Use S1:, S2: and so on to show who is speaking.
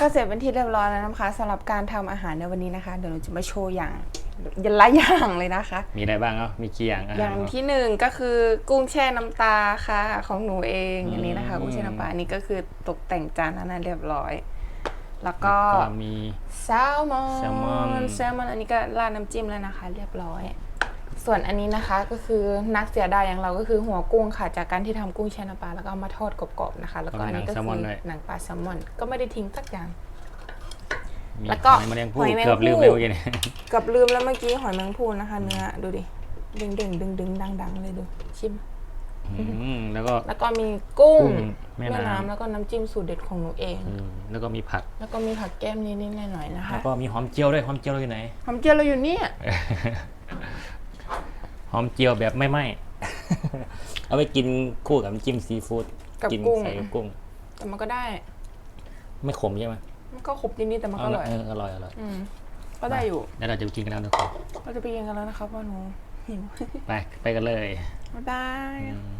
S1: ก็เสร็จเป็นที่เรียบร้อยแล้วนะคะสำหรับการทำอาหารในวันนี้นะคะ เดี๋ยวเราจะมาโชว์อย่างยันละอย่างเลยนะคะ
S2: มีอะไรบ้างเอ้ามีกี่อย่างอาหาร
S1: อย่าง
S2: เนะ
S1: ที่หนึ่งก็คือกุ้งแช่น้ำตาค่ะของหนูเอง
S2: อืม
S1: อันนี้นะคะกุ้งแช่น้ำปลาอันนี้ก็คือตกแต่งจานนั้นนะเรียบร้อย แล้วก็
S2: ก็มี
S1: แซลมอน
S2: แซลมอน
S1: แซลมอนอันนี้ก็ราดน้ำจิ้มแล้วนะคะ เรียบร้อย ส่วนอันนี้นะคะก็คือนักเสียดายอย่างเราก็คือหัวกุ้งค่ะ จากการที่ทำกุ้งแช่น้ำปลาแล้วก็เอามาทอดกรอบๆนะคะ แล้วก็อันนี้ก็คือหนังปลาแซลมอนก็ไม่ได้ทิ้งสักอย่าง
S2: มี
S1: แล้วก็
S2: หอยแมลงภู่
S1: หอยแมง
S2: เกือบลืม
S1: ภู่
S2: ไปเมื่อกี้เนี่ย
S1: เกับลืมแล้วเมื่อกี้หอยแมงภู่นะคะ เนื้อดูดิดึงดึงดึงดึงดังดังเลยดูชิม
S2: อืมแล้วก็
S1: แล้วก็มีกุ้ง
S2: กุ้งแม่น้ำ
S1: แล้วก็น้ำจิ้มสูตรเด็ดของหนูเอง
S2: อืมแล้วก็มีผัก
S1: แล้วก็มีผักแก้มนิดๆหน่อยๆนะคะ
S2: แล้วก็มีหอมเจียวด้วยหอมเจียวเราอยู่ไหน
S1: หอมเจียวเราอยู่เนี่ย
S2: หอมเจียวแบบไม่ไหม้เอาไปกินคู่กับน้ำจิ้มซีฟู้ด
S1: กับ
S2: กิ
S1: กุ้ง
S2: ใส่กับกุ้ง
S1: แต่มันก็ได้
S2: ไม่ขมใช่ไหม
S1: มันก็ขบนิดๆแต่มันก็อร่อย
S2: เอออร่อยอร่อย
S1: อืม ก็ได้อยู่
S2: แล้วเราจะไปกินกันแล้วนะครับ
S1: เราจะไปกินกันแล้วนะครับว่าหนูหิว
S2: ไปไปกันเลย
S1: บ๊ายบาย
S2: อืม